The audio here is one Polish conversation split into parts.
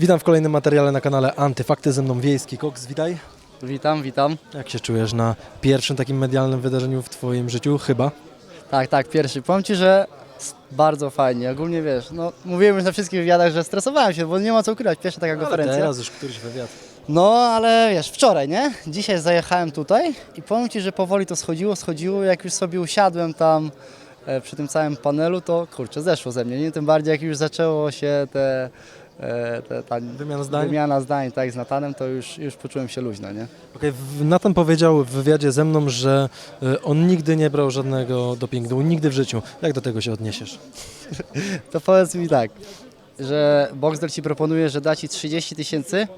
Witam w kolejnym materiale na kanale Antyfakty, ze mną Wiejski Koks, witaj. Witam, witam. Jak się czujesz na pierwszym takim medialnym wydarzeniu w Twoim życiu? Chyba. Tak, tak, pierwszy. Powiem Ci, że bardzo fajnie. Ogólnie wiesz, no mówiłem już na wszystkich wywiadach, że stresowałem się, bo nie ma co ukrywać. Pierwsza taka konferencja. teraz już któryś wywiad. No, ale wiesz, wczoraj, nie? Dzisiaj zajechałem tutaj i powiem Ci, że powoli to schodziło, schodziło. Jak już sobie usiadłem tam e, przy tym całym panelu, to kurczę, zeszło ze mnie, nie? Tym bardziej jak już zaczęło się te, e, te ta Wymiana zdań? wymiana zdań tak z Natanem, to już, już poczułem się luźno, nie? Okej, w- Nathan powiedział w wywiadzie ze mną, że y, on nigdy nie brał żadnego dopingu, nigdy w życiu. Jak do tego się odniesiesz? To powiedz mi tak, że Boxer ci proponuje, że da ci 30 tysięcy,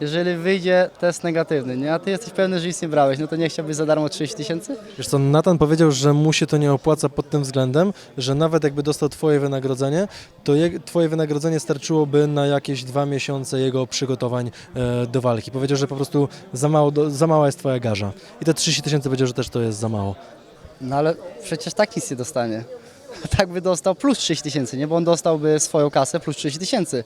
jeżeli wyjdzie test negatywny, nie? A ty jesteś pewny, że nic nie brałeś, no to nie chciałbyś za darmo 30 tysięcy? Wiesz co, Nathan powiedział, że mu się to nie opłaca pod tym względem, że nawet jakby dostał Twoje wynagrodzenie, to je, Twoje wynagrodzenie starczyłoby na jakieś dwa miesiące jego przygotowań e, do walki. Powiedział, że po prostu za, mało do, za mała jest Twoja garza. I te 30 tysięcy powiedział, że też to jest za mało. No ale przecież tak nic nie dostanie. Tak by dostał plus 30 tysięcy, nie? Bo on dostałby swoją kasę plus 30 tysięcy.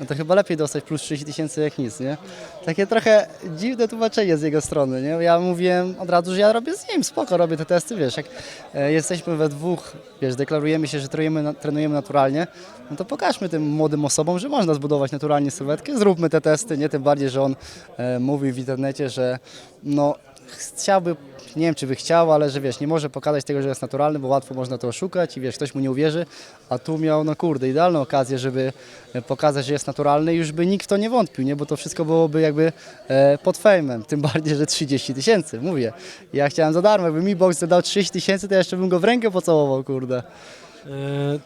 No to chyba lepiej dostać plus 30 tysięcy jak nic, nie? Takie trochę dziwne tłumaczenie z jego strony, nie? Ja mówiłem od razu, że ja robię z nim, spoko, robię te testy, wiesz, jak e, jesteśmy we dwóch, wiesz, deklarujemy się, że trenujemy, trenujemy naturalnie, no to pokażmy tym młodym osobom, że można zbudować naturalnie sylwetkę, zróbmy te testy, nie? Tym bardziej, że on e, mówi w internecie, że no chciałby, nie wiem czy by chciał, ale że wiesz, nie może pokazać tego, że jest naturalny, bo łatwo można to oszukać i wiesz, ktoś mu nie uwierzy, a tu miał, no kurde, idealną okazję, żeby e, pokazać, że jest naturalny i już by nikt w to nie wątpił, nie, bo to wszystko byłoby jakby e, pod fejmem, tym bardziej, że 30 tysięcy, mówię. Ja chciałem za darmo, jakby mi box dał 30 tysięcy, to ja jeszcze bym go w rękę pocałował, kurde.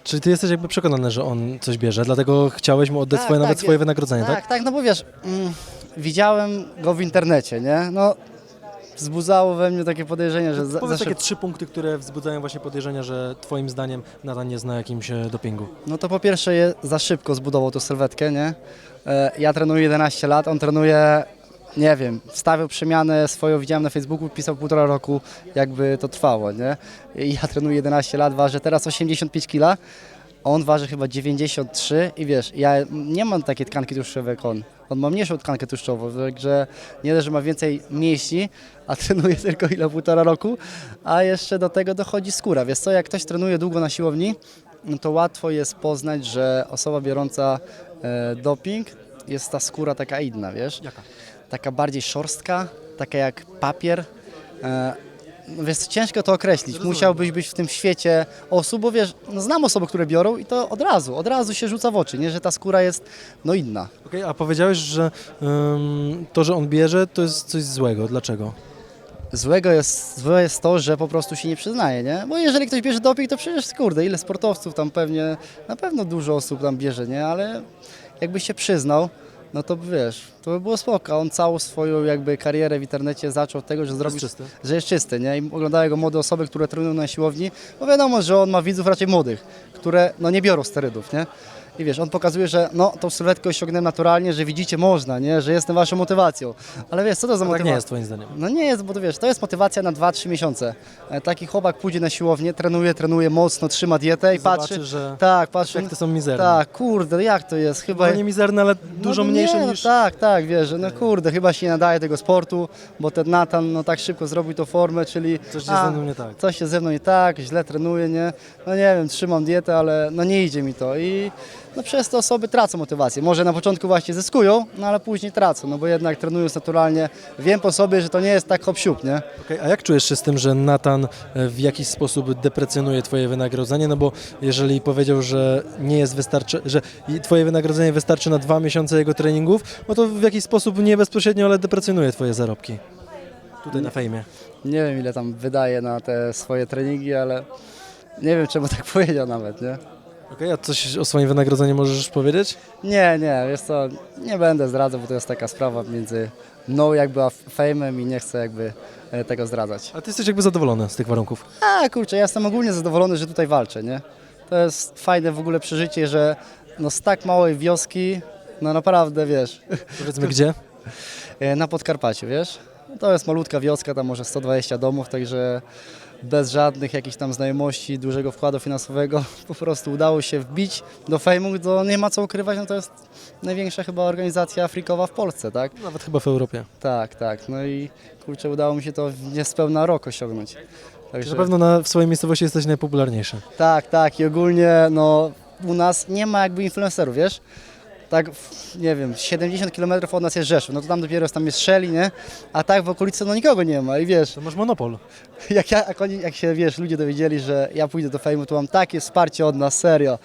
Czy Ty jesteś jakby przekonany, że on coś bierze, dlatego chciałeś mu oddać Tak, swoje, tak, nawet swoje wynagrodzenie, tak? Tak, tak, no bo wiesz, mm, widziałem go w internecie, nie, no wzbudzało we mnie takie podejrzenie, że za, Powiedz za takie szybko- trzy punkty, które wzbudzają właśnie podejrzenia, że Twoim zdaniem Nathan nie zna jakimś e, dopingu. No to po pierwsze je za szybko zbudował tą sylwetkę, nie? E, Ja trenuję 11 lat, on trenuje, nie wiem, wstawiał przemianę swoją, widziałem na Facebooku, pisał półtora roku, jakby to trwało, nie? I ja trenuję 11 lat, ważę teraz 85 kg, on waży chyba 93 i wiesz, ja nie mam takiej tkanki tłuszczowej jak on. On ma mniejszą tkankę tłuszczową, także nie dość, że ma więcej mięśni, a trenuje tylko ile półtora roku, a jeszcze do tego dochodzi skóra. Wiesz co, jak ktoś trenuje długo na siłowni, no to łatwo jest poznać, że osoba biorąca e, doping jest ta skóra taka inna, wiesz? Jaka? Taka bardziej szorstka, taka jak papier. E, no wiesz, ciężko to określić. Musiałbyś być w tym świecie osób, bo wiesz, no znam osoby, które biorą i to od razu, od razu się rzuca w oczy, nie? że ta skóra jest no inna. Okej, a powiedziałeś, że ym, to, że on bierze, to jest coś złego. Dlaczego? Złego jest, złe jest to, że po prostu się nie przyznaje, nie? Bo jeżeli ktoś bierze doping, to przecież kurde, ile sportowców tam pewnie, na pewno dużo osób tam bierze, nie? Ale jakby się przyznał, no to wiesz, to by było spoko. On całą swoją jakby karierę w internecie zaczął od tego, że zrobił, czysty. że jest czysty, nie? I oglądają go młode osoby, które trenują na siłowni, bo wiadomo, że on ma widzów raczej młodych, które no nie biorą sterydów, nie? I wiesz, on pokazuje, że no, tą sylwetkę osiągnąłem naturalnie, że widzicie, można, nie? Że jestem waszą motywacją. Ale wiesz, co to za Tak motywacja? nie jest Twoim zdaniem. No nie jest, bo to wiesz, to jest motywacja na 2-3 miesiące. E, Taki chłopak pójdzie na siłownię, trenuje, trenuje mocno, trzyma dietę i Zobaczy, patrzy. że Tak, patrzy. efekty są mizerne. Tak, kurde, jak to jest? Chyba. Chyba nie mizerne, ale dużo no, mniejsze nie, niż... No, tak, tak, wiesz, że no kurde, chyba się nie nadaje tego sportu, bo ten Natan no tak szybko zrobił tą formę, czyli. Coś się a, ze mną nie tak. Coś się ze mną nie tak, źle trenuję, nie? No nie wiem, trzymam dietę, ale no nie idzie mi to i no przez to osoby tracą motywację. Może na początku właśnie zyskują, no ale później tracą, no bo jednak trenując naturalnie, wiem po sobie, że to nie jest tak hop siup, nie? Okej, a jak czujesz się z tym, że Nathan e, w jakiś sposób deprecjonuje Twoje wynagrodzenie? No bo jeżeli powiedział, że nie jest wystarczy, że Twoje wynagrodzenie wystarczy na dwa miesiące jego treningów, no to w jakiś sposób nie bezpośrednio, ale deprecjonuje Twoje zarobki. Tutaj na fejmie. Nie wiem ile tam wydaje na te swoje treningi, ale nie wiem czemu tak powiedział nawet, nie? Okej, a coś o swoim wynagrodzeniu możesz powiedzieć? Nie, nie, wiesz co, nie będę zdradzał, bo to jest taka sprawa między mną jakby a fejmem i nie chcę jakby e, tego zdradzać. A Ty jesteś jakby zadowolony z tych warunków. A kurczę, ja jestem ogólnie zadowolony, że tutaj walczę, nie? To jest fajne w ogóle przeżycie, że no z tak małej wioski, no naprawdę, wiesz, Powiedzmy gdzie? e, na Podkarpaciu, wiesz? To jest malutka wioska, tam może 120 domów, także bez żadnych jakichś tam znajomości, dużego wkładu finansowego. Po prostu udało się wbić do fejmu, to nie ma co ukrywać, no to jest największa chyba organizacja afrikowa w Polsce, tak? Nawet chyba w Europie. Tak, tak. No i kurczę, udało mi się to w niespełna rok osiągnąć. Także, Na pewno na, w swojej miejscowości jesteś najpopularniejszy. Tak, tak. I ogólnie no, u nas nie ma jakby influencerów, wiesz? Tak, nie wiem, 70 km od nas jest Rzeszów, no to tam dopiero jest, tam jest Szeli, nie? A tak w okolicy no nikogo nie ma i wiesz, To masz monopol. jak, ja, jak, oni, jak się, wiesz, ludzie dowiedzieli, że ja pójdę do fejmu, to mam takie wsparcie od nas, serio.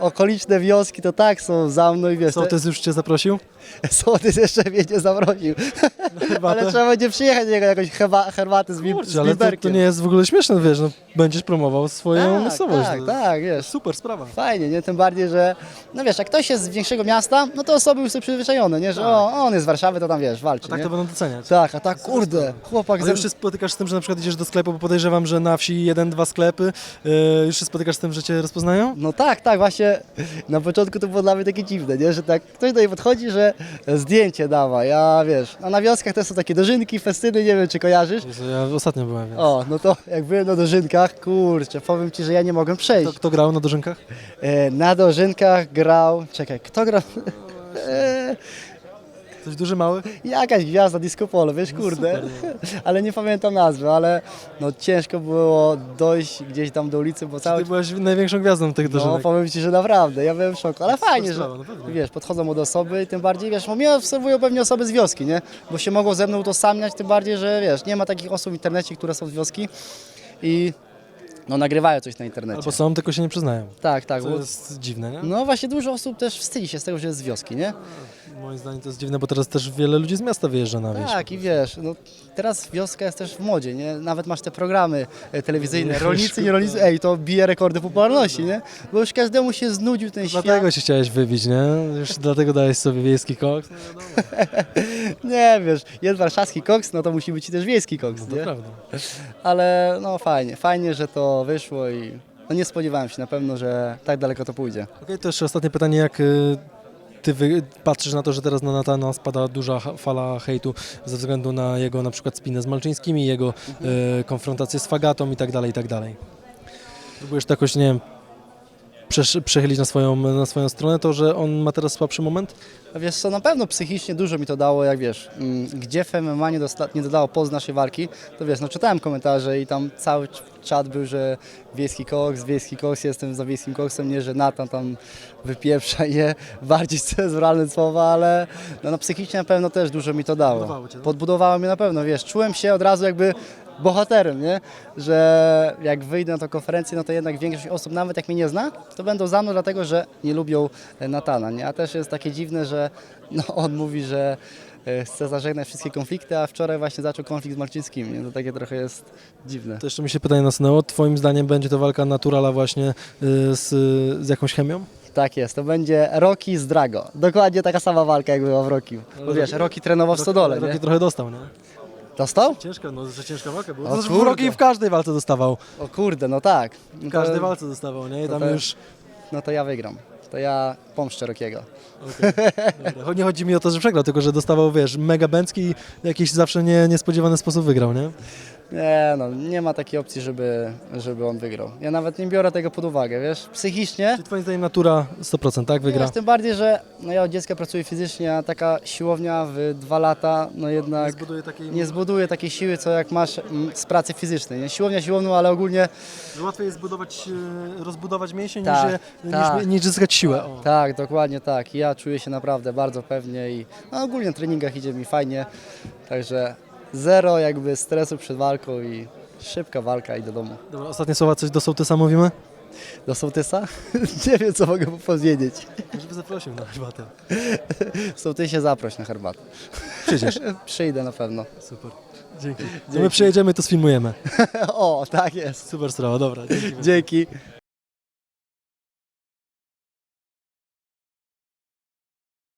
Okoliczne wioski to tak są za mną i wiesz, Sołtys już cię zaprosił? Sołtys jeszcze mnie nie zaprosił, Herbatę? ale trzeba będzie przyjechać do niego jakąś herba, herbatę z, bim, z Kurczę, ale to, to nie jest w ogóle śmieszne, wiesz, no, będziesz promował swoją tak, miejscowość. tak, no. tak, wiesz. Super sprawa. Fajnie, nie? Tym bardziej, że no wiesz, jak ktoś jest z większego miasta, no to osoby już są przyzwyczajone, nie? Że o, on jest z Warszawy, to tam wiesz, walczy, tak nie? to będą doceniać. Tak, a tak, kurde, chłopak Ale ze... już się spotykasz z tym, że na przykład idziesz do sklepu, bo podejrzewam, że na wsi jeden, dwa sklepy, yy, już się spotykasz z tym, że cię rozpoznają? No tak, tak, właśnie na początku to było dla mnie takie dziwne, nie? Że tak ktoś do niej podchodzi, że zdjęcie dawa, ja wiesz, a na wioskach też są takie dożynki, festyny, nie wiem czy kojarzysz. Jezu, Ja ostatnio byłem, więc. O, no to jak byłem na dożynkach, kurczę, powiem Ci, że ja nie mogłem przejść. Kto, kto grał na dożynkach? E, na dożynkach grał, czekaj, kto grał? E, Ktoś duży, mały? Jakaś gwiazda disco polo, wiesz, kurde. ale nie pamiętam nazwy, ale no ciężko było dojść gdzieś tam do ulicy, bo cały Ty byłeś największą gwiazdą tych No dożynek. powiem Ci, że naprawdę, ja byłem w szoku, ale fajnie, że sprawa, no wiesz, podchodzą od osoby i tym bardziej, wiesz, bo mnie obserwują pewnie osoby z wioski, nie? Bo się mogą ze mną utożsamiać, tym bardziej, że wiesz, nie ma takich osób w internecie, które są z wioski i no nagrywają coś na internecie. Albo są, tylko się nie przyznają. Tak, tak. To Bo, jest dziwne, nie? no właśnie dużo osób też wstydzi się z tego, że jest z wioski, nie? Moim zdaniem to jest dziwne, bo teraz też wiele ludzi z miasta wyjeżdża na wieś. Tak i wiesz, no teraz wioska jest też w modzie, nie? Nawet masz te programy e, telewizyjne, rolnicy, nie rolnicy, ej, to bije rekordy popularności, nie? Bo już każdemu się znudził ten świat. Dlatego się chciałeś wybić, nie? Już dlatego dałeś sobie wiejski koks. No, Nie, wiesz, jest warszawski koks, no to musi być też wiejski koks, to nie? prawda. Ale no fajnie, fajnie, że to wyszło i no nie spodziewałem się na pewno, że tak daleko to pójdzie. Okej, to jeszcze ostatnie pytanie, jak y, ty wy, patrzysz na to, że teraz na Natana spada duża fala hejtu ze względu na jego na przykład spinę z Malczyńskimi, jego y, konfrontację z Fagatą i tak dalej, i tak dalej. Próbujesz to jakoś, nie wiem, przechylić na swoją, na swoją stronę to, że on ma teraz słabszy moment? Wiesz co, na pewno psychicznie dużo mi to dało, jak wiesz, mm, gdzie w MMA nie, dosta- nie dodało poz naszej walki, to wiesz, no czytałem komentarze i tam cały cz- czat był, że wiejski koks, wiejski koks, jestem za wiejskim koksem, nie, że Natan tam wypieprza je, bardziej cenzuralne słowa, ale no, no psychicznie na pewno też dużo mi to dało. Podbudowało cię, no? Podbudowało mnie na pewno, wiesz, czułem się od razu jakby bohaterem, nie? Że jak wyjdę na tę konferencję, no to jednak większość osób, nawet jak mnie nie zna, to będą za mną dlatego, że nie lubią e, Natana, nie? A też jest takie dziwne, że no, on mówi, że e, chce zażegnać wszystkie konflikty, a wczoraj właśnie zaczął konflikt z Malczyńskim, nie? To takie trochę jest dziwne. To jeszcze mi się pytanie nasunęło. Twoim zdaniem będzie to walka naturala właśnie y, z, z jakąś chemią? Tak jest, to będzie Rocky z Drago. Dokładnie taka sama walka, jak była w Rocky. Bo wiesz, Rocky trenował w Stodole, Rocky nie? trochę dostał, nie? Dostał? Ciężka, no, że ciężka walka była. O To w kurde. Rocky w każdej walce dostawał. O kurde, no tak. No W każdej to, walce dostawał, nie? I tam to- już... no to ja wygram. To ja pomszczę Rockiego. Dobra. Nie chodzi mi o to, że przegrał, tylko że dostawał, wiesz, mega bęcki i w jakiś zawsze nie, niespodziewany sposób wygrał, nie? Nie no, nie ma takiej opcji, żeby, żeby on wygrał. Ja nawet nie biorę tego pod uwagę, wiesz, psychicznie. Czy twoim zdaniem natura 100%, tak? Wygra? Wiesz, tym bardziej, że no ja od dziecka pracuję fizycznie, a taka siłownia w dwa lata, no jednak zbuduje takiej... nie zbuduje takiej siły, co jak masz mm, z pracy fizycznej. Nie? Siłownia siłowną, ale ogólnie Łatwiej jest zbudować, e, rozbudować mięsień Tak, niż, je- tak. niż, niż zyskać siłę. O. tak, dokładnie tak. Ja czuję się naprawdę bardzo pewnie i no, ogólnie w treningach idzie mi fajnie, także zero jakby stresu przed walką i szybka walka i do domu. Dobra, ostatnie słowa, coś do sołtysa mówimy? Do sołtysa? nie wiem, co mogę mu powiedzieć. Żeby zaprosił na herbatę. Sołtysie zaproś na herbatę. Przyjdziesz. Przyjdę na pewno. Super. Dzięki. To my przyjedziemy, to sfilmujemy. o, tak jest. Super sprawa, dobra. Dzięki. Dzięki.